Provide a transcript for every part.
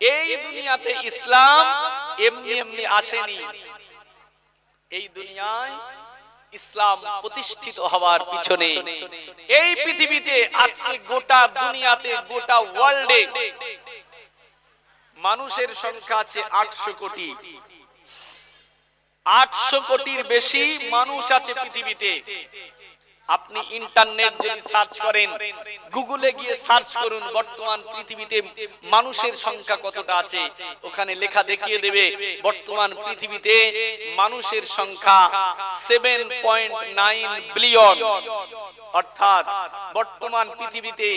এই দুনিয়াতে ইসলাম এমনি এমনি আসেনি। এই দুনিয়ায় ইসলাম প্রতিষ্ঠিত হওয়ার পিছনে এই পৃথিবীতে আজকে গোটা দুনিয়াতে, গোটা ওয়ার্ল্ডে মানুষের সংখ্যা আছে আটশো কোটি। আটশো কোটির বেশি মানুষ আছে পৃথিবীতে। আপনি ইন্টারনেট যদি সার্চ করেন, গুগলে গিয়ে সার্চ করুন বর্তমান পৃথিবীতে মানুষের সংখ্যা কতটা আছে, ওখানে লেখা দেখিয়ে দেবে, বর্তমান পৃথিবীতে মানুষের সংখ্যা সেভেন পয়েন্ট নাইন বিলিয়ন অর্থাৎ বর্তমান পৃথিবীতে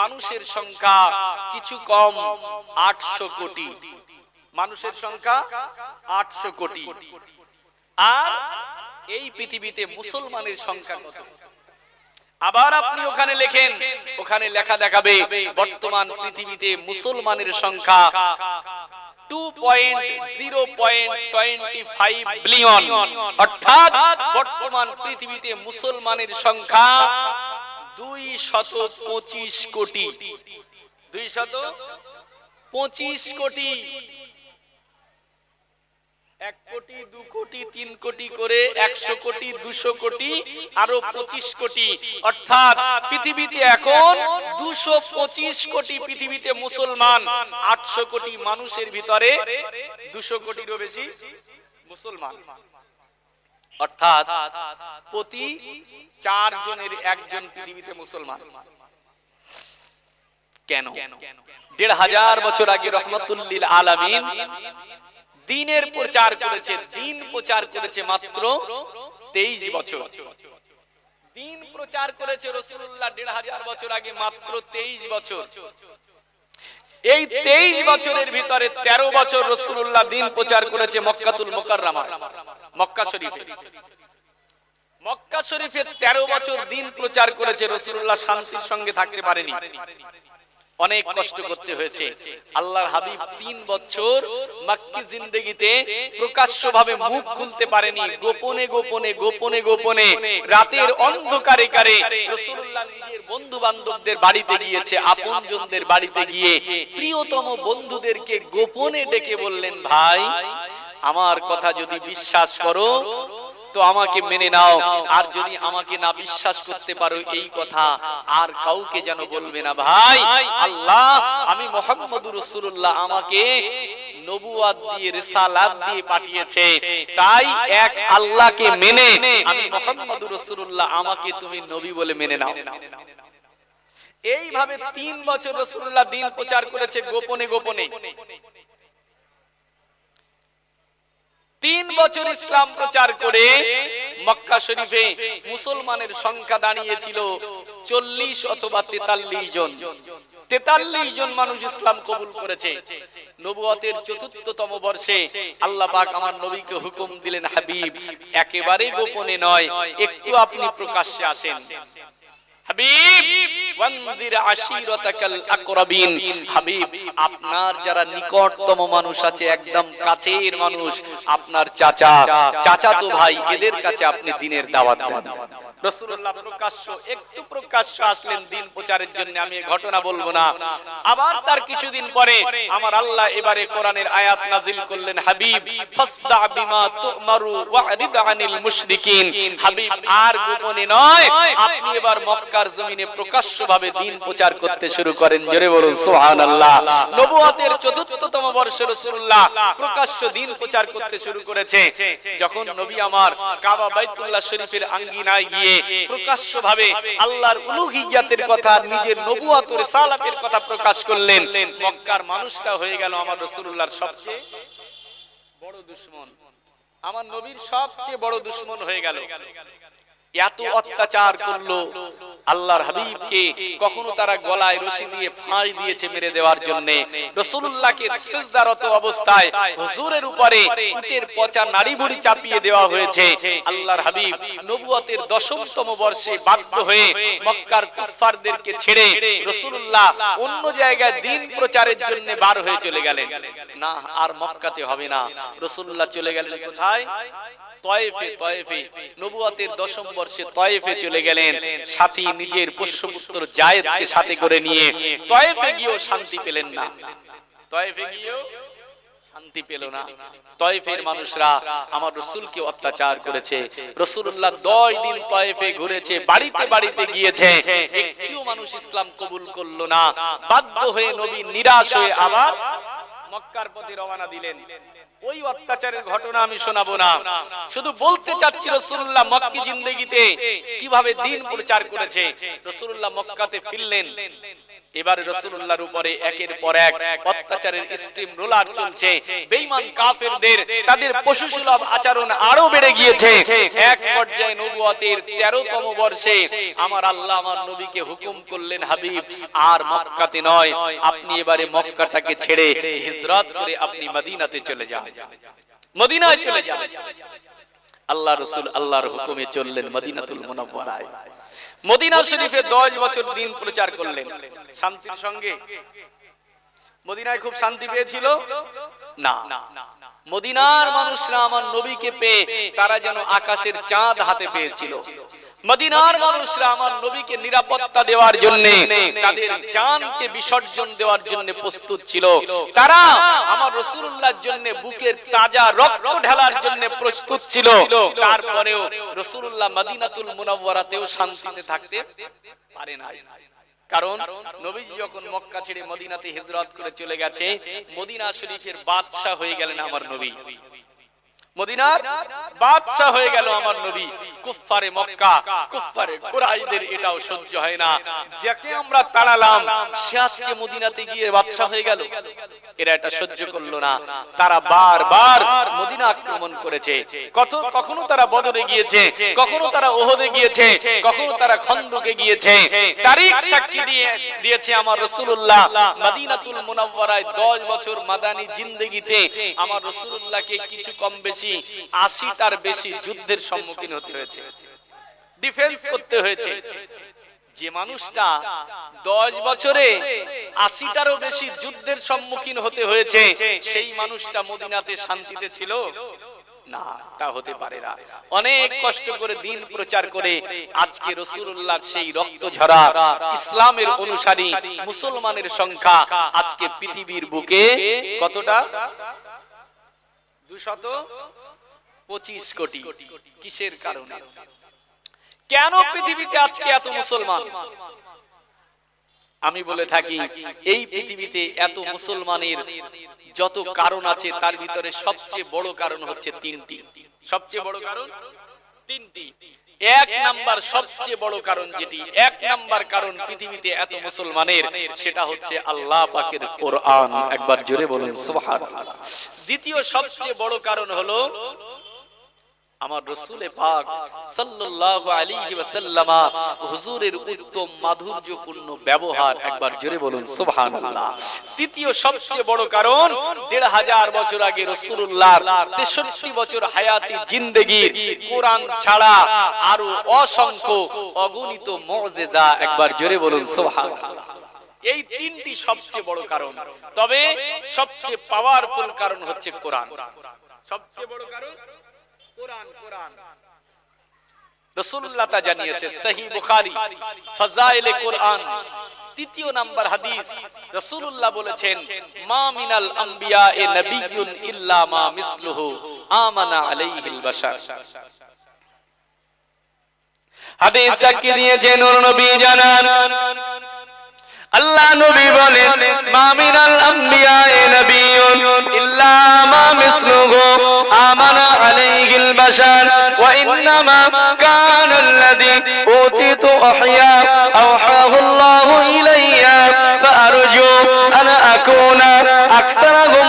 মানুষের সংখ্যা কিছু কম আটশো কোটি। মানুষের সংখ্যা আটশো কোটি। আর এই পৃথিবীতে মুসলমানের সংখ্যা কত? আবার আপনি ওখানে লেখেন, ওখানে লেখা দেখাবে, বর্তমান পৃথিবীতে মুসলমানের সংখ্যা অর্থাৎ বর্তমান পৃথিবীতে মুসলমানের সংখ্যা দুই শত পঁচিশ কোটি। দুই শত পঁচিশ কোটি। এক কোটি, দু কোটি, তিন কোটি করে একশো কোটি, দুশো কোটি, আরও পঁচিশ কোটি। অর্থাৎ পৃথিবীতে এখন দুশো পঁচিশ কোটি পৃথিবীতে মুসলমান। আটশো কোটি মানুষের ভিতরে দুশো কোটিরও বেশি মুসলমান। অর্থাৎ প্রতি চার জনের একজন পৃথিবীতে মুসলমান। কেন? দেড় হাজার বছর আগে রহমতুল্লিল আলামিন দিনের প্রচার করেছে দিন প্রচার করেছে মাত্র তেইশ বছর। দিন প্রচার করেছে রসুল্লাহ দেড় হাজার বছর আগে মাত্র তেইশ বছর। এই তেইশ বছরের ভিতরে ১৩ বছর রসুল্লাহ দিন প্রচার করেছে মক্কাতুল মোকাররামা মক্কা শরীফে। মক্কা শরীফে ১৩ বছর দিন প্রচার করেছে রসুল্লাহ শান্তির সঙ্গে থাকতে পারেনি। অনেক কষ্ট করতে হয়েছে। আল্লাহর হাবিব তিন বছর মাক্কি জিন্দগিতে প্রকাশ্য ভাবে মুখ খুলতে পারেনি। গোপনে গোপনে গোপনে গোপনে রাতের অন্ধকারে কারে বন্ধু বান্ধবদের বাড়িতে গিয়েছে, আপনজনদের বাড়িতে গিয়ে প্রিয়তম বন্ধুদেরকে গোপনে ডেকে বললেন, ভাই, আমার কথা যদি বিশ্বাস করো তো আমাকে মেনে নাও। আর যদি আমাকে না বিশ্বাস করতে পারো এই কথা, আর কাউকে যেন বলবে না, ভাই, আল্লাহ, আমি মোহাম্মদুর রসুল্লাহ আমাকে তাই এক আল্লাহকে মেনে আমাকে তুমি নবী বলে মেনে নাও। এইভাবে তিন বছর রসুল্লাহ দিন প্রচার করেছে গোপনে গোপনে। তিন বছর ইসলাম প্রচার করে মক্কা শরীফে মুসলমানের সংখ্যা দাঁড়িয়েছিল চল্লিশ অথবা তেতাল্লিশ জন। তেতাল্লিশ জন মানুষ ইসলাম কবুল করেছে। নবুয়তের চতুর্থতম বর্ষে আল্লাহ পাক আমার নবীকে হুকুম দিলেন, হাবিব একেবারে গোপনে নয়, একটু আপনি প্রকাশ্যে আসেন। আপনার যারা নিকটতম মানুষ আছে, একদম কাছের মানুষ, আপনার চাচা। চাচা তো ভাই, এদের কাছে আপনি দিনের দাওয়াত দেন। রসুল্লাহ প্রকাশ্য, একটু প্রকাশ্য আসলেন দিন প্রচারের জন্য, আমি ঘটনা বলব না। আবার তার কিছুদিন পরে আমার আল্লাহ এবারে কোরআনের আয়াত নাজিল করলেন, হাবিব, ফাসদা বিমা তুমারু আনিল মুশরিকিন। হাবিব, আর গোপনে নয়, আপনি এবার মক্কার জমিনে প্রকাশ্যভাবে দিন প্রচার করতে শুরু করেন। জোরে বলুন, সুবহানাল্লাহ। নবুয়তের চতুর্থতম বর্ষে রাসূলুল্লাহ প্রকাশ্য দিন প্রচার করতে শুরু করেছে। যখন নবী আমার কাবা বাইতুল্লাহ শরীফের আঙ্গিনায় গিয়ে প্রকাশ্য ভাবে আল্লাহর উলুহিয়াতের কথা, নিজের নবুয়ত ও রিসালাতের কথা প্রকাশ করলেন, মক্কার মানুষরা হয়ে গেল আমার রাসূলুল্লাহর সবচেয়ে বড় দুশমন। আমার নবীর সবচেয়ে বড় দুশমন হয়ে গেল। এত অত্যাচার করল আল্লাহর হাবিবকে। কখনো তারা গলায় রশি দিয়ে ফাঁস দিয়েছে মেরে দেওয়ার জন্য। রসুল্লাহকে সিজদারত অবস্থায় হুজুরের উপরে উটের পচা নাড়ি বুড়ি চাপিয়ে দেওয়া হয়েছে। আল্লাহর হাবিব নবুয়তের দশমতম বর্ষে বাধ্য হয়ে মক্কার কুফফারদেরকে ছেড়ে রসুল্লাহ অন্য জায়গায় দিন প্রচারের জন্য বার হয়ে চলে গেলেন। না, আর মক্কাতে হবে না। রসুল্লাহ চলে গেলেন কোথায়? দশম বর্ষে তয়েফে চলে গেলেন। সাথী নিজের পোষ্যপুত্র জায়েদকে সাথে করে নিয়ে তয়েফে গিয়েও শান্তি পেলেন না। তয়েফে গিয়েও শান্তি পেল না। তয়েফের মানুষরা আমার রসুলকে অত্যাচার করেছে। রসুল্লাহ দশ দিন তয়েফে ঘুরেছে, বাড়িতে বাড়িতে গিয়েছে। একটিও মানুষ ইসলাম কবুল করল না। বাধ্য হয়ে নবী নিরাশ হয়ে আবার মক্কার পথে রওনা দিলেন। ওই অত্যাচারের ঘটনা আমি শোনাবো না। শুধু বলতে চাচ্ছি রসুল্লাহ মক্কি জিন্দগিতে কীভাবে দিন প্রচার করেছে। রসুল্লাহ মক্কাতে ফিরলেন। এবারে রসুল্লাহর উপরে একের পর এক অত্যাচারের স্ট্রিম রোলার চলছে। কাফেরদের, তাদের আচরণ আরও বেড়ে গিয়েছে। এক পর্যায়ে নবুয়তের 13 তম বর্ষে আমার আল্লাহ আমার নবীকে হুকুম করলেন, হাবিব, আর মক্কাতে নয়। আপনি এবারে মক্কাটাকে ছেড়ে হিজরত করে আপনি মদিনাতে চলে যান। মদিনায় চলে যান আল্লাহ রসুল আল্লাহর হুকুমে চললেন মদিনাতুল মুনাওয়ারায়। মদিনা শরীফে দশ বছর দিন প্রচার করলেন। শান্তির সঙ্গে। মদিনায় খুব শান্তি পেয়েছিল? না। মদিনার মানুষরা আমার নবীকে পেয়ে তারা যেন আকাশের চাঁদ হাতে পেয়েছিল। মদিনার মানুষরা আমার নবীকে নিরাপত্তা দেওয়ার জন্য, তাদের জানকে বিসর্জন দেওয়ার জন্য প্রস্তুত ছিল। তারা আমার রসুল্লাহর জন্য বুকের তাজা রক্ত ঢালার জন্য প্রস্তুত ছিল। তারপরেও রসুল্লাহ মদিনাতুল মুনাওয়ারাতেও শান্তিতে থাকতে পারে না কারণ নবীজি যখন মক্কা ছেড়ে মদিনাতে হিজরত করে চলে গেছে, মদিনা শরীফের বাদশাহ হয়ে গেলেন আমার নবী। মদিনার বাদশাহ হয়ে গেল আমার নবী। কুফফারে মক্কা, কুফফারে কুরাইদের এটাও সহ্য হয় না। যাকে আমরা তাড়ালাম, সে আজকে মদিনাতে গিয়ে বাদশাহ হয়ে গেল। এরা এটা সহ্য করল না। তারা বারবার মদিনা আক্রমণ করেছে। কত কখনো তারা বদরে গিয়েছে, কখনো তারা ওহদে গিয়েছে, কখনো তারা খন্দকে গিয়েছে। তারিখ সাক্ষী দিয়ে দিয়েছে আমার রাসূলুল্লাহ। মদিনাতুল মুনাওয়ারায় 10 বছর মাদানী জিন্দেগিতে আমার রাসূলুল্লাহকে কিছু কম বেশি আশি তার বেশি যুদ্ধের সম্মুখীন হতে হয়েছে। ডিফেন্স করতে হয়েছে। যে মানুষটা দশ বছরে আশিটারও বেশি যুদ্ধের সম্মুখীন হতে হয়েছে, সেই মানুষটা মদিনাতে শান্তিতে ছিল? না, তা হতে পারে না। অনেক কষ্ট করে দিন প্রচার করে আজকে রসুল্লাহর সেই রক্ত ঝরা ইসলামের অনুসারী মুসলমানের সংখ্যা আজকে পৃথিবীর বুকে কতটা? দুশত পঁচিশ কোটি। কিসের কারণে? কেন পৃথিবীতে আজকে এত মুসলমান? আমি বলে থাকি এই পৃথিবীতে এত মুসলমানের যত কারণ আছে তার ভিতরে সবচেয়ে বড় কারণ হচ্ছে তিনটি। সবচেয়ে বড় কারণ? তিনটি। এক নাম্বার সবচেয়ে বড় কারণ যেটি, এক নাম্বার কারণ পৃথিবীতে এত মুসলমানের, সেটা হচ্ছে আল্লাহ পাকের কোরআন। একবার জোরে বলুন, সুবহানাল্লাহ। দ্বিতীয় সবচেয়ে বড় কারণ হলো আমার রসুলে পাক সাল্লাল্লাহু হুজুরের উত্তম মাধুর্যপূর্ণ ব্যবহার একবার জোরে বলুন, সুবহানাল্লাহ। তৃতীয় সবচেয়ে বড় কারণ, দেড় হাজার বছর আগে রসুল্লাহর তেষট্টি বছর হায়াতি জিন্দেগির কোরআন ছাড়া আরও অসংখ্য অগণিত মজেজা একবার জোরে বলুন, সুবহানাল্লাহ। এই তিনটি সবচেয়ে বড় কারণ। তবে সবচেয়ে পাওয়ারফুল কারণ হচ্ছে কোরআন। সবচেয়ে বড় কারণ রাসূলুল্লাহ তা জানিয়েছে সহিহ তৃতীয় নাম্বার হাদিস, রাসূলুল্লাহ বলেছেন, মা মিনাল আম্বিয়া এ নবিয়্যুন ইল্লা মা মিসলুহু, আমানা আলাইহিল বাশার। আল্লাহ নবী বলেন মামিনাল মিনাল নবিয়ুন ইল্লা মা মিসলুহু আমানা আলাইহিল বাশার, ওয়া ইন্নামা কানা আল্লাযী উতিতু আহয়া, আওহাহু আল্লাহু ইলাইয়া, ফাআরজু আনা আকুনা আকসারাহুম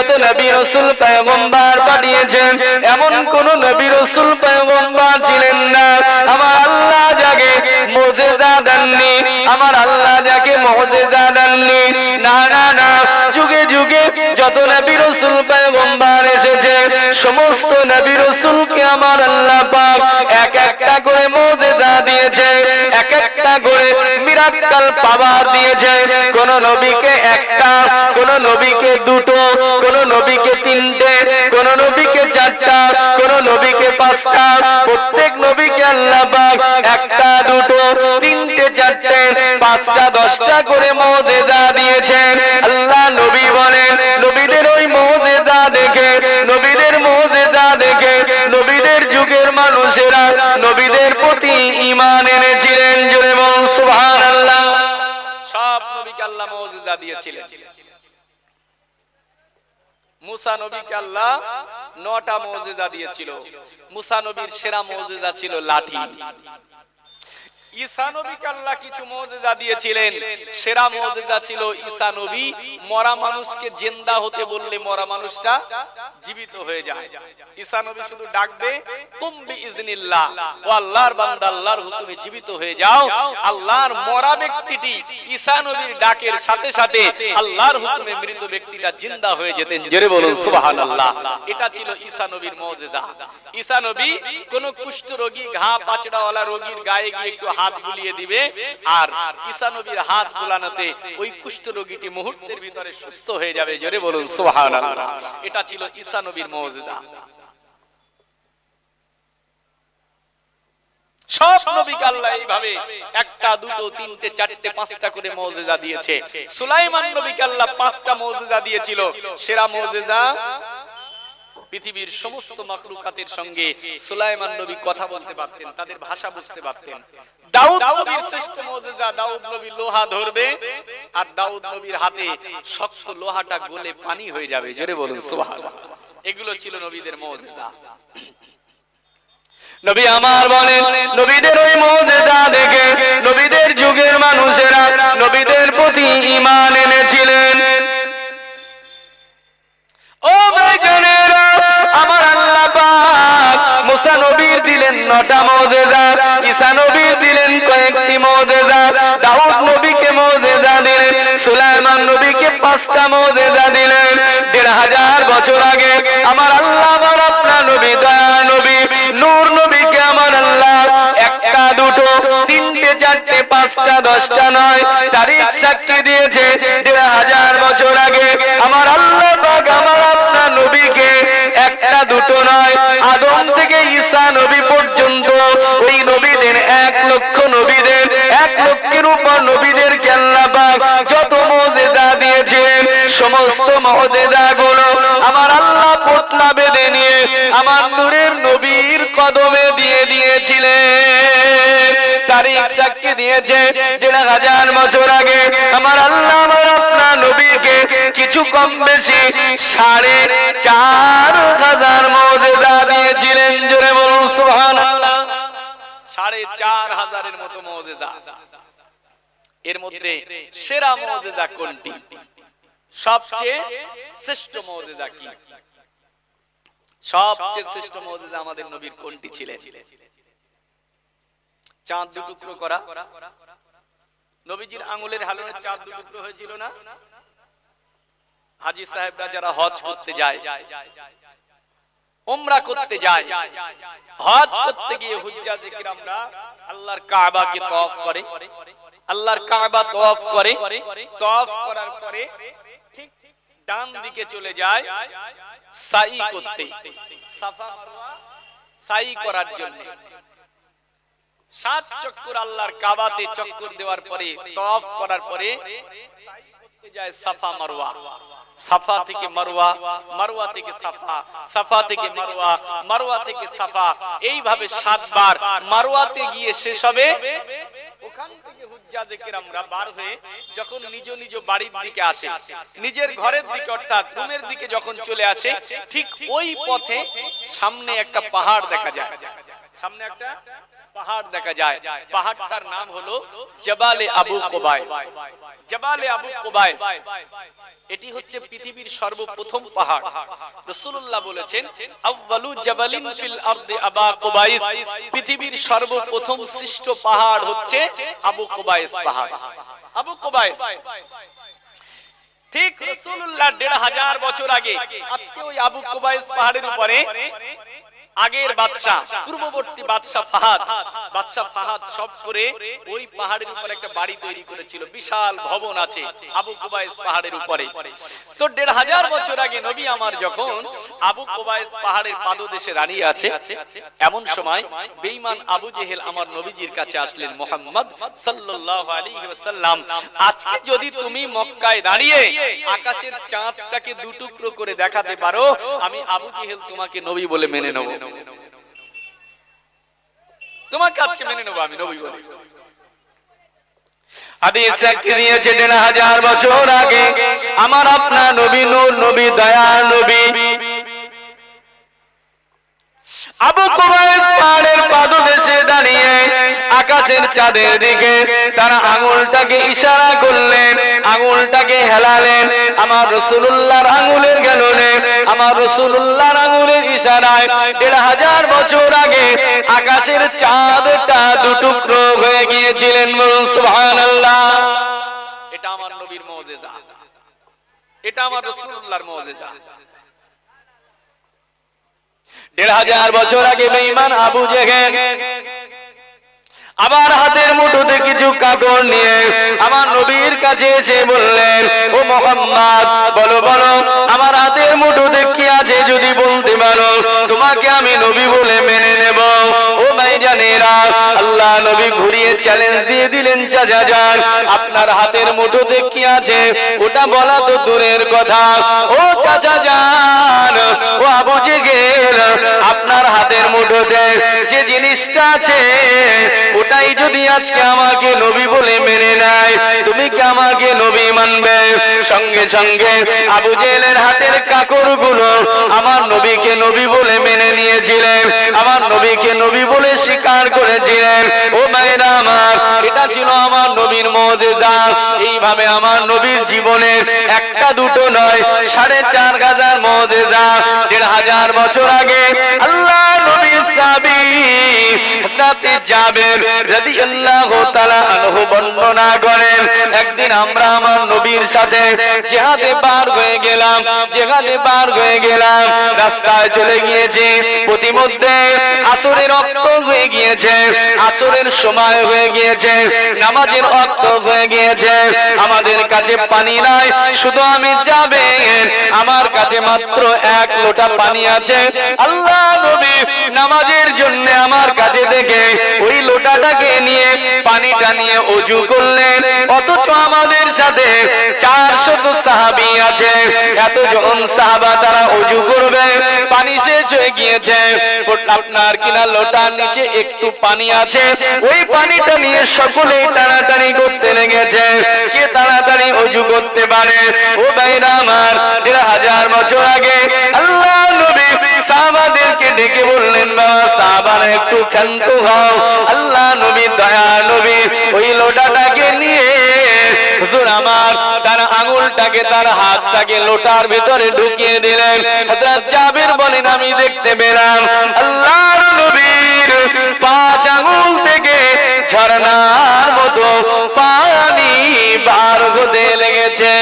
যত নবী রাসূল পয়গম্বর পাঠিয়েছেন, এমন কোন নবী রাসূল পয়গম্বর ছিলেন না। আমার আল্লাহ যাকে মুজিজা দেননি, আমার আল্লাহ যাকে মুজিজা দেননি। না না না, যুগে যুগে যত নবী রাসূল পয়গম্বর এসেছে, সমস্ত নবী রাসূলকে আমার আল্লাহ পাক এক একটা করে মুজিজা দিয়েছে। একটা করে মিরাক্কাল পাওয়ার দিয়েছে। কোন নবীকে একটা, কোন নবীকে দুটো, কোন নবীকে তিনটে, কোন নবীকে চারটা, কোন নবীকে পাঁচটা। প্রত্যেক নবীকে আল্লাহ একটা, দুটো, তিনটে, চারটে, পাঁচটা, দশটা করে মৌজেজা দিয়েছেন। আল্লাহ নবীদের প্রতি ইমান এনেছিলেন সব নবীকে আল্লাহ দিয়েছিলেন। মুসা নবীকে আল্লাহ নটা দিয়েছিল। মুসা নবীর সেরা মৌজেদা ছিল লাঠি। জীবিত হয়ে যাও। আল্লাহর মরা ব্যক্তিটি ঈসা নবীর ডাকের সাথে সাথে আল্লাহর হুকুমে মৃত ব্যক্তিটা জিন্দা হয়ে যেতেন। জোরে বলুন, সুবহানাল্লাহ। এটা ছিল ঈসা নবীর মৌজেজা। ঈসা নবী কোন কুষ্ঠ রোগী ঘা পাচড়াওয়ালা রোগীর গায়ে গিয়ে একটু হাত বুলিয়ে দিবে, আর ঈসা নবীর হাত বুলানোতে ওই কুষ্ঠ রোগীটি মুহূর্তের ভিতরে সুস্থ হয়ে যাবে। জোরে বলুন, সুবহানাল্লাহ। এটা ছিল ঈসা নবীর মৌজেজা সব নবীকে আল্লাহ এইভাবে একটা, দুটো, তিনটে, চারটে, পাঁচটা করে মৌজেজা দিয়েছে। সুলাইমান নবীকে আল্লাহ পাঁচটা মৌজেজা দিয়েছিল। সেরা মৌজেজা পৃথিবীর সমস্ত মাকলুকাতের সঙ্গে সুলাইমান নবী কথা বলতে পারতেন, তাদের ভাষা বুঝতে পারতেন। দাউদ নবীর শ্রেষ্ঠ মৌজেজা দাউদ নবী লোহা ধরবে, আর দাউদ নবীর হাতে শক্ত লোহাটা গলে পানি হয়ে যাবে। জোরে বলুন, সুবহানাল্লাহ। এগুলো ছিল নবীদের মৌজেজা নবী আমার বলেন, নবীদের ওই মৌজেজা দেখে নবীদের যুগের মানুষেরা নবীদের প্রতি ঈমান এনেছিলেন। ও ভাইজানেরা মুসা নবীর দিলেন নটা মৌজেজা ঈসা নবীর দিলেন কয়েকটি মৌজেজা দাউদ নবীকে মৌজেজা দিলেন, সুলাইমান নবীকে পাঁচটা মৌজেজা দিলেন। দেড় হাজার বছর আগে আমার আল্লাহ আমার আপনার নবী, দয়া নবী, নূর নবীকে আমার আল্লাহ, একটা, দুটো, তিনটে, চারটে, পাঁচটা, দশটা নয়, তারিখ সাক্ষী দিয়েছে। দেড় হাজার বছর আগে আমার আল্লাহ আমার আপনার নবীকে একটা দুটো নয় আদম থেকে ঈসা নবী পর্যন্ত ওই নবীদের এক লক্ষ নবীদের, এক লক্ষের উপর নবীদের পাক যত মজেদা দিয়েছেন, সমস্ত মজেদা গুলো আমার আল্লাহ পোতলা বেঁধে নিয়ে আমার নূরের নবীর কদমে দিয়ে দিয়েছিলেন। তারিখ সাক্ষী দিয়েছে দেড় হাজার বছর আগে। আমার আল্লাহ আমার আপনার নবীকে কিছু কম বেশি সাড়ে চার হাজার মজেদা দিয়েছিলেন। জোরে বলুন, সুবহানাল্লাহ। সাড়ে চার হাজারের মতো মজেদা এর মধ্যে সেরা মজেদা কোনটি? সবচেয়ে শ্রেষ্ঠ মজেদা কি? সবচেয়ে শ্রেষ্ঠ মজেদা আমাদের নবীর কোনটি ছিলেন? চাঁদ দু টুকরো করা। নবীজির আঙুলের হালুনের চাঁদ দু টুকরো হয়েছিল না? হাজি সাহেবরা যারা হজ করতে যায় করতে যায়, হজ করতে গিয়ে কিরামরা আল্লাহর কাবাকে তওয়াফ করে। আল্লাহর কাবা তওয়াফ করে। তওয়াফ করার পরে ঠিক ডান দিকে চলে যায় সাই করতে। সাফা মারওয়া সাই করার জন্য। সাত চক্কর আল্লাহর কাবাতে চক্কর দেওয়ার পরে, তওয়াফ করার পরে যায় সাফা মারওয়া। সাফা থেকে মারওয়া মারওয়া থেকে সাফা সাফা থেকে মারওয়া মারওয়া থেকে সাফা। এইভাবে সাতবার মারওয়াতে গিয়ে শেষ হবে। ওখান থেকে হুজ্জাজে কেরামরা বার হয়ে যখন নিজ নিজ বাড়ির দিকে আসে, নিজের ঘরের দিকে অর্থাৎ রুমের দিকে যখন চলে আসে, ঠিক ওই পথে সামনে একটা পাহাড় দেখা যায়। সামনে একটা পাহাড় দেখা যায়। পাহাড়টার নাম হলো জবালে আবু কোবায় জবালে আবু কোবায় এটি হচ্ছে পৃথিবীর সর্বপ্রথম পাহাড়। রাসূলুল্লাহ বলেছেন, আউয়ালু জাবালিন ফিল আরদি আবা কুবাইস পৃথিবীর সর্বপ্রথম সৃষ্ট পাহাড় হচ্ছে আবু কুবাইস পাহাড়। আবু কুবাইস ঠিক রাসূলুল্লাহ দেড় হাজার বছর আগে, আজকে ওই আবু কুবাইস পাহাড়ের উপরে আগের বাদশাহ, পূর্ববর্তী বাদশাহ ফাহাদ। বাদশাহ ফাহাদ সব করে ওই পাহাড়ের উপর একটা বাড়ি তৈরি করেছিল, বিশাল ভবন আছে আবু কুবাইস পাহাড়ের উপরে। তো দেড় হাজার বছর আগে নবী আমার যখন আবু কুবাইস পাহাড়ের পাদদেশে দাঁড়িয়ে আছে, এমন সময় বেঈমান আবু জেহেল আমার নবীজির কাছে আসলেন, মোহাম্মদ সাল্লাল্লাহু আলাইহি ওয়াসাল্লাম, আজকে যদি তুমি মক্কায় দাঁড়িয়ে আকাশের চাঁদটাকে দুটুকরো করে দেখাতে পারো, আমি আবু জেহেল তোমাকে নবী বলে মেনে নেব। তোমাকে কাজকে মেনে নেব আমি, নবী বলি। হাজার বছর আগে। আমার আপনার নবী নবী দয়া নবী। আবু কুবাইস পাহাড়ের পাদদেশে দাঁড়িয়ে আকাশের চাঁদের দিকে তারা আঙুলটাকে ইশারা করলেন আঙুলটাকে হেলালেন আমার রসুল্লাহর আঙুলের গেলনে আমার রসুল্লাহর আঙুলের ইশারায় দেড় হাজার বছর আগে আকাশের চাঁদটা দুটুকরো হয়ে গিয়েছিলেন বলুন সুবহানাল্লাহ। এটা আমার নবীর মজেজা। এটা আমার রসুল্লাহর মজেজা। দেড় হাজার বছর আগে বেঈমান আবু জেহেল আবার হাতের মুঠোতে কিছু কাপড় নিয়ে আমার নবীর কাছে এসে বললেন, ও মোহাম্মদ, বলো বলো, আমার হাতের মুঠোতে কি আছে যদি বলতে পারো? তোমাকে আমি নবী বলে মেনে নেব। আল্লাহ নবী ঘুরিয়ে চ্যালেঞ্জ দিয়ে দিলেন যান আপনার হাতের আছে? ওটা বলা তো দূরের কথা। ও চাচা যান ও আপনার হাতের মুঠোতে যে জিনিসটা আছে, ওটাই যদি আজকে আমাকে নবী বলে মেনে নেয়। তুমি আমাকে নবী মানবে। সঙ্গে সঙ্গে আবু জেলের হাতের আমার নবীকে নবী বলে মেনে নিয়েছিলেন। আমার নবীকে নবী বলে স্বীকার করেছিলেন। ও মায়েরা আমার, এটা ছিল আমার নবীর মজেজা এইভাবে আমার নবীর জীবনের একটা দুটো নয়, সাড়ে চার হাজার মজেজা দেড় হাজার বছর আগে আল্লাহ হযরতে জাবের রাদিয়াল্লাহু একদিন আমরা আমার সাথে জিহাদে হয়ে গেলাম হয়ে গেলাম, রাস্তায় চলে গিয়েছি প্রতিমধ্যে আসরের রক্ত হয়ে গিয়েছে, আসরের সময় হয়ে গিয়েছে, নামাজের রক্ত হয়ে গিয়েছে। আমাদের কাছে পানি নাই, শুধু আমি যাবে, আমার কাছে মাত্র এক লোটা পানি আছে। আল্লাহ নবী নামাজের জন্য আমার কাছে দেখে ওই লোটাটাকে নিয়ে পানিটা নিয়ে অজু করলেন। অথচ আমাদের সাথে চারশত সাহাবি আছে, এতজন সাহাবা তারা অজু করবে, পানি শেষ হয়ে গিয়েছে। আপনার কিনা লোটার নিচে একটু পানি আছে। ওই পানিটা নিয়ে সকলেই টানাটানি করতে লেগেছে। কে তাড়াতাড়ি অজু করতে পারে? ও ভাইরা আমার, দেড় হাজার বছর আগে আল্লাহ নবী সাহাবাদেরকে ডেকে বললেন, বাবা সাহাবারা একটু ক্ষান্ত হও। আল্লাহ নবী, দয়া নবী, ওই লোটাটাকে নিয়ে হুজুর আমার, তার আঙুলটাকে, তার হাতটাকে লোটার ভিতরে ঢুকিয়ে দিলেন। হযরত জাবির বলেন, আমি দেখতে পেলাম, আল্লাহর নবীর পাঁচ আঙুল থেকে ঝর্ণার মতো পানি বার হতে লেগেছে।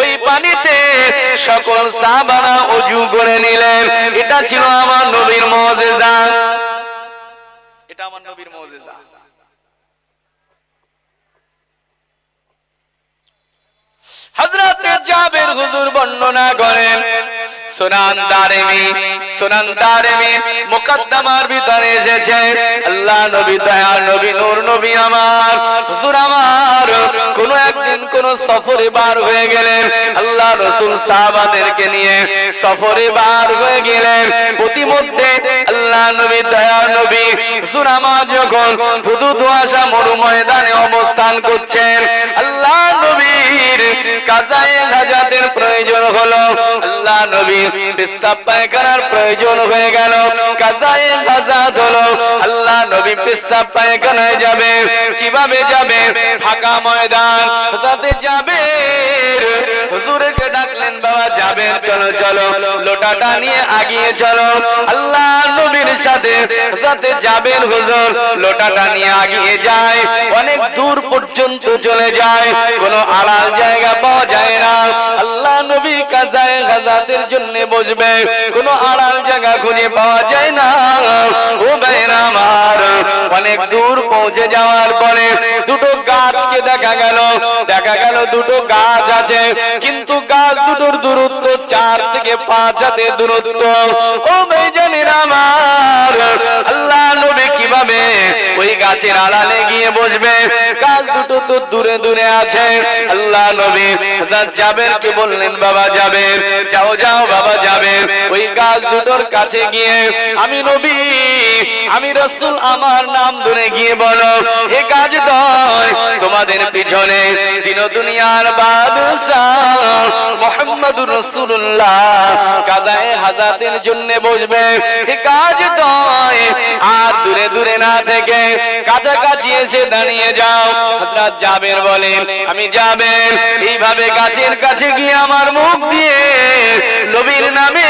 ওই পানিতে সকল সাহাবারা অজু করে নিলেন। এটা ছিল আমার নবীর মজেজা। এটা আমার নবীর মজেজা। হযরতে জাবের হুজুর বর্ণনা করেন, সুনান দারেমি সুনান দারেমি মুকদ্দমার ভিতরে আল্লাহ নবী নবী নূর, নবী আমার। হুজুর আমার, কোন একদিন কোন সফরে বার হয়ে গেলেন। আল্লাহ রাসূল সাহাবাদেরকে নিয়ে সফরে বার হয়ে গেলেন। প্রতিমধ্যে আল্লাহ নবী নবী হুজুর আমার যখন ধুধু ধোঁয়াশা মরু ময়দানে অবস্থান করছেন, আল্লাহ নবীর হাজাতের প্রয়োজন হলো। আল্লাহ নবীর পেশাব পায়খানার প্রয়োজন হয়ে গেল। হাজাত হলো। আল্লাহ নবী পেশাব পায়খানায় যাবে। কীভাবে যাবে? ফাঁকা ময়দান। হাজাতে যাবে। হুজুরকে ডাকলেন, বাবা, যাবেন, চলো চলো। লোটাটা নিয়ে আগিয়ে চলো। আল্লাহ নবীর সাথে সাথে যাবেন হুজুর, লোটাটা নিয়ে আগিয়ে যায়, অনেক দূর পর্যন্ত চলে যায়, কোনো আড়াল জায়গা পাওয়া যায় না। আল্লাহ নবী কাজায় হাজাতের জন্য বসবে, কোনো আড়াল জায়গা খুঁজে পাওয়া যায় না। ও আমার, অনেক দূর পৌঁছে যাওয়ার পরে দুটো গাছকে দেখা গেল দেখা গেল দুটো গাছ আছে, কিন্তু গাছ দুটোর দূরত্ব চার থেকে পাঁচ হাতে দূরত্ব। ও ভাইজানের আমার yeah. ওই গাছের আড়ালে গিয়ে বসবে। গাছ দুটো তো দূরে দূরে আছে। আল্লাহ নবী হযরত জাবেরকে বললেন, বাবা জাবের, যাও যাও, বাবা জাবের। ওই গাছ দুটোর কাছে গিয়ে, আমি নবী, আমি রাসূল, আমার নাম ধরে গিয়ে বলো হে গাছ দয় তোমাদের পিছনে দিন দুনিয়ার বাদশাহ মুহাম্মদুর রাসূলুল্লাহ কাজায়ে হাজাতের জন্য বসবে। হে গাছ দয় আর দূরে দূরে না থেকে কাছাকাছি এসে দাঁড়িয়ে যাও। হযরত জাবের বলেন, আমি যাবেন এইভাবে গাছের কাছে গিয়ে আমার মুখ দিয়ে নবীর নামে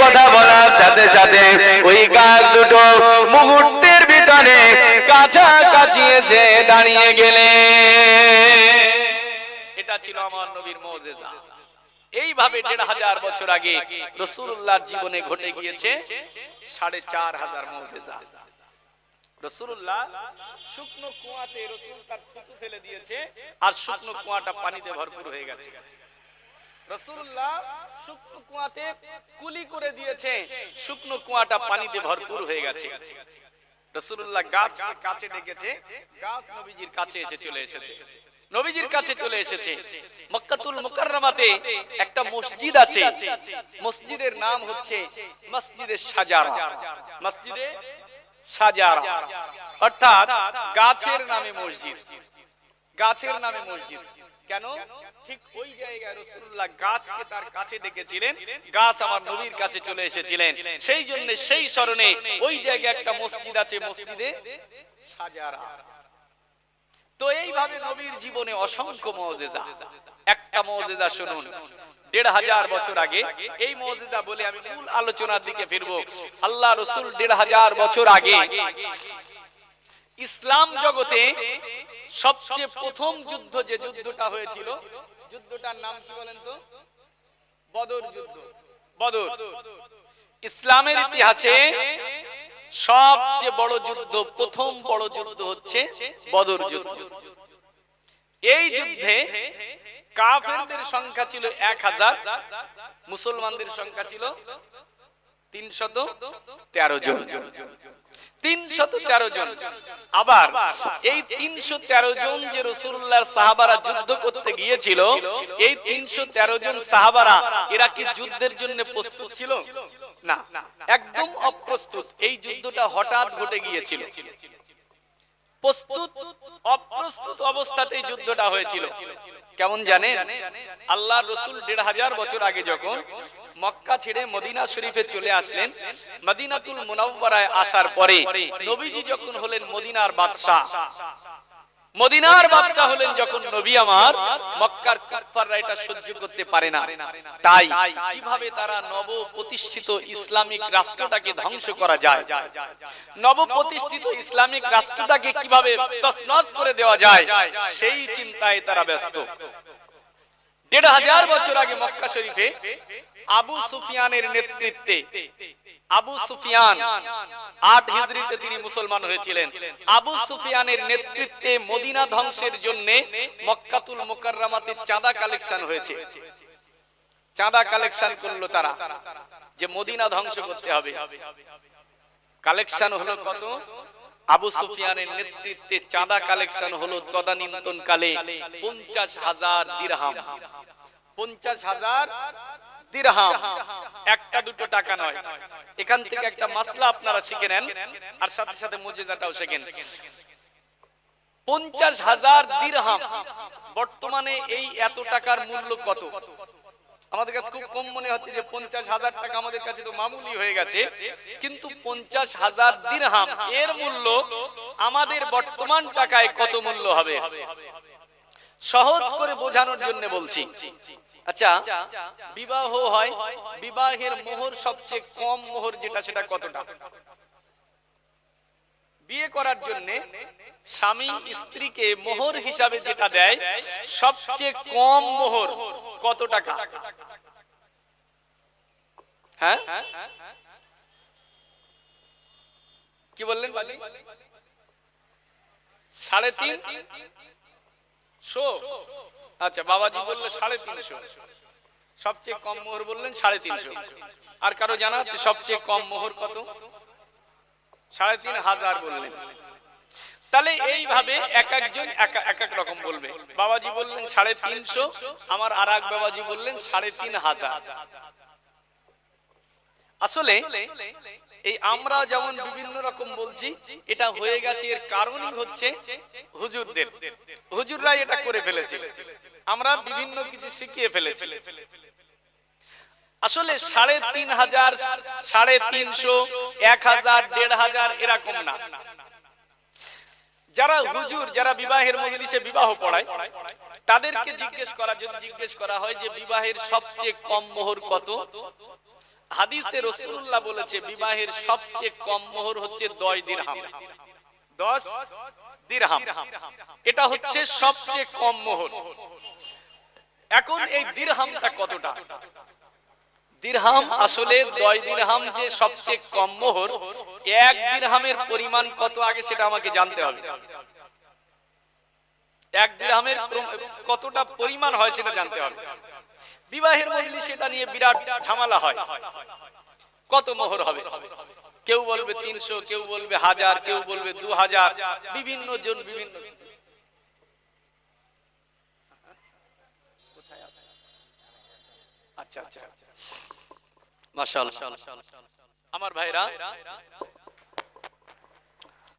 কথা বলার সাথে সাথে ওই গাছ দুটো মুহূর্তের ভিতরে কাছাকাছি এসে দাঁড়িয়ে গেলে। এটা ছিল আমার নবীর মৌজেজা। এইভাবে দেড় হাজার বছর আগে রসুল্লাহর জীবনে ঘটে গিয়েছে সাড়ে চার হাজার মৌজেজা। শুকনো কুয়াটা পানিতে ভরপুর হয়ে গেছে। রসুল্লাহ গেছে। কাছে ডেকেছে, গাছ নবীজির কাছে এসে চলে এসেছে। নবীজির কাছে চলে এসেছে। মক্কাতুল মুকাররমাতে একটা মসজিদ আছে। মসজিদের নাম হচ্ছে মসজিদে সাজারা মসজিদে সাজারা অর্থাৎ গাছের নামে মসজিদ। গাছের নামে মসজিদ। কেন? ঠিক ওই জায়গায় রসুল্লাহ গাছকে তার কাছে ডেকেছিলেন। গাছ আমার নবীর কাছে চলে এসেছিলেন। সেই জন্য সেই স্মরণে ওই জায়গায় একটা মসজিদ আছে, মসজিদে সাজারা তো এইভাবে নবীর জীবনে অসংখ্য মজেজা। একটা মজেজা শুনুন, দেড় হাজার বছর আগে এই মজেজা বলে আমি মূল আলোচনার দিকে আল্লাহ রসুল দেড় হাজার বছর আগে ইসলাম জগতে সবচেয়ে প্রথম যুদ্ধ যে যুদ্ধটা হয়েছিল, যুদ্ধটার নাম কি বলেন তো? বদর যুদ্ধ। বদর। ইসলামের ইতিহাসে সবচেয়ে বড় যুদ্ধ, প্রথম বড় যুদ্ধ হচ্ছে বদর যুদ্ধ। এই যুদ্ধে কাফেরদের সংখ্যা ছিল এক হাজার, মুসলমানদের সংখ্যা ছিল তিনশত তেরো জন। তিনশত তেরো জন। আবার এই তিনশো তেরো জন যে রসুল্লাহর সাহাবারা যুদ্ধ করতে গিয়েছিল, এই তিনশো তেরো জন সাহাবারা এরা কি যুদ্ধের জন্য প্রস্তুত ছিল? না একদম অপ্রস্তুত। এই যুদ্ধটা হঠাৎ ঘটে গিয়েছিল। প্রস্তুত অপ্রস্তুত অবস্থাতেই যুদ্ধটা হয়েছিল। কেমন জানেন? আল্লাহ রসুল দেড় হাজার বছর আগে যখন মক্কা ছেড়ে মদিনা শরীফে চলে আসলেন মদিনাতুল মুনাওয়ারায় আসার পরে নবীজি যখন হলেন মদিনার বাদশাহ। মদিনার বাদশাহ হলেন যখন নবী আমার, মক্কার কুফাররা এটা সহ্য করতে পারে না। তাই কীভাবে তারা নব প্রতিষ্ঠিত ইসলামিক রাষ্ট্রটাকে ধ্বংস করা যায়? নব প্রতিষ্ঠিত ইসলামিক রাষ্ট্রটাকে কীভাবে তছনছ করে দেওয়া যায়? সেই চিন্তায় তারা ব্যস্ত। দেড় হাজার বছর আগে মক্কা শরীফে আবু সুফিয়ানের নেতৃত্বে, আবু সুফিয়ান আট হিজরিতে তিনি মুসলমান হয়েছিলেন। আবু সুফিয়ানের নেতৃত্বে মদিনা ধ্বংসের জন্য মক্কাতুল মোকাররামাতে চাঁদা কালেকশন হয়েছে। চাঁদা কালেকশন করল তারা, যে মদিনা ধ্বংস করতে হবে। কালেকশন হলো কত? আবু সুফিয়ানের নেতৃত্বে চাঁদা কালেকশন হলো তদানীন্তন কালে পঞ্চাশ হাজার দিরহাম। পঞ্চাশ হাজার দিরহাম। একটা দুটো টাকা নয়। এখান থেকে একটা মাসলা আপনারা শিখে নেন আর সাথে সাথে মুজিদাটাও শেখেন পঞ্চাশ হাজার দিরহাম। বর্তমানে এই এত টাকার মূল্য কত? আমাদের কাছে খুব কম মনে হচ্ছে যে পঞ্চাশ হাজার টাকা আমাদের কাছে তো মামুলি হয়ে গেছে। কিন্তু পঞ্চাশ হাজার দিরহাম, এর মূল্য আমাদের বর্তমান টাকায় কত মূল্য হবে? সহজ করে বোঝানোর জন্য বলছি। আচ্ছা বিবাহ হয়, বিবাহের মোহর সবচেয়ে কম মোহর যেটা, সেটা কতটা? বিয়ে করার জন্য স্বামী স্ত্রীকে মোহর হিসাবে যেটা দেয়, সবচেয়ে কম মোহর কত টাকা? হ্যাঁ? কি বললেন? সাড়ে তিন? শো। আচ্ছা বাবাজি বললে সাড়ে তিনশো। সবচেয়ে কম মোহর বললেন সাড়ে তিনশো। আর কারও জানা আছে সবচেয়ে কম মোহর কত? সাড়ে তিন হাজার বললেন। তাহলে এইভাবে এক একজন এক এক রকম বলবে। বাবাজি বললেন সাড়ে তিনশো আমার আর এক বাবাজি বললেন সাড়ে তিন হাজার। আসলে এই আমরা যেমন বিভিন্ন রকম বলছি এটা হয়ে গেছে এর কারণই হচ্ছে হুজুরদের। হুজুররাই এটা করে ফেলেছে। আমরা বিভিন্ন কিছু শিখিয়ে ফেলেছি। আসলে সাড়ে তিন হাজার, সাড়ে তিনশো, এক হাজার, দেড় হাজার এরকম না। যারা হুজুর, যারা বিবাহের মজলিসে বিবাহ পড়ায়, তাদেরকে জিজ্ঞেস করা যদি জিজ্ঞেস করা হয় যে বিবাহের সবচেয়ে কম মোহর কত? হাদিসে রসুল্লাহ বলেছে, বিবাহের সবচেয়ে কম মোহর হচ্ছে দশ দিরহাম। দশ দিরহাম। এটা হচ্ছে সবচেয়ে কম মোহর। এখন এই দিরহামটা কতটা? দিরহাম আসলে দশ দিরহাম যে সবচেয়ে কম মোহর, এক দিরহামের পরিমাণ কত আগে সেটা আমাকে জানতে হবে। এক দিরহামের কতটা পরিমাণ হয় সেটা জানতে হবে। বিবাহের মজলি সেটা নিয়ে বিরাট ঝামেলা হয়। কত মোহর হবে? কেউ বলবে তিনশো, কেউ বলবে হাজার, কেউ বলবে দু হাজার, বিভিন্ন জন বিভিন্ন। আচ্ছা আচ্ছা। মাশাআল্লাহ। আমার ভাইরা